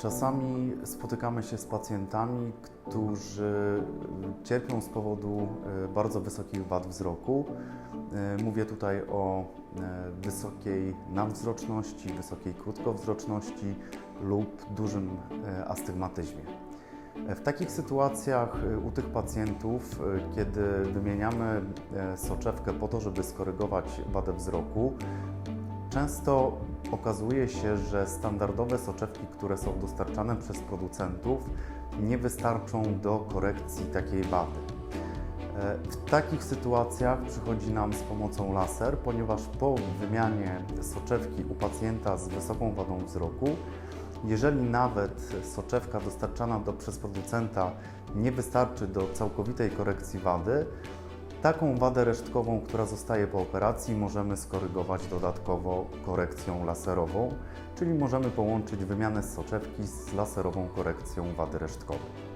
Czasami spotykamy się z pacjentami, którzy cierpią z powodu e, bardzo wysokich wad wzroku. E, Mówię tutaj o e, wysokiej nadwzroczności, wysokiej krótkowzroczności lub dużym astygmatyzmie. W takich sytuacjach u tych pacjentów, kiedy wymieniamy soczewkę po to, żeby skorygować wadę wzroku, często okazuje się, że standardowe soczewki, które są dostarczane przez producentów, nie wystarczą do korekcji takiej wady. E, W takich sytuacjach przychodzi nam z pomocą laser, ponieważ po wymianie soczewki u pacjenta z wysoką wadą wzroku, jeżeli nawet soczewka dostarczana do, przez producenta nie wystarczy do całkowitej korekcji wady, taką wadę resztkową, która zostaje po operacji, możemy skorygować dodatkowo korekcją laserową, czyli możemy połączyć wymianę soczewki z laserową korekcją wady resztkowej.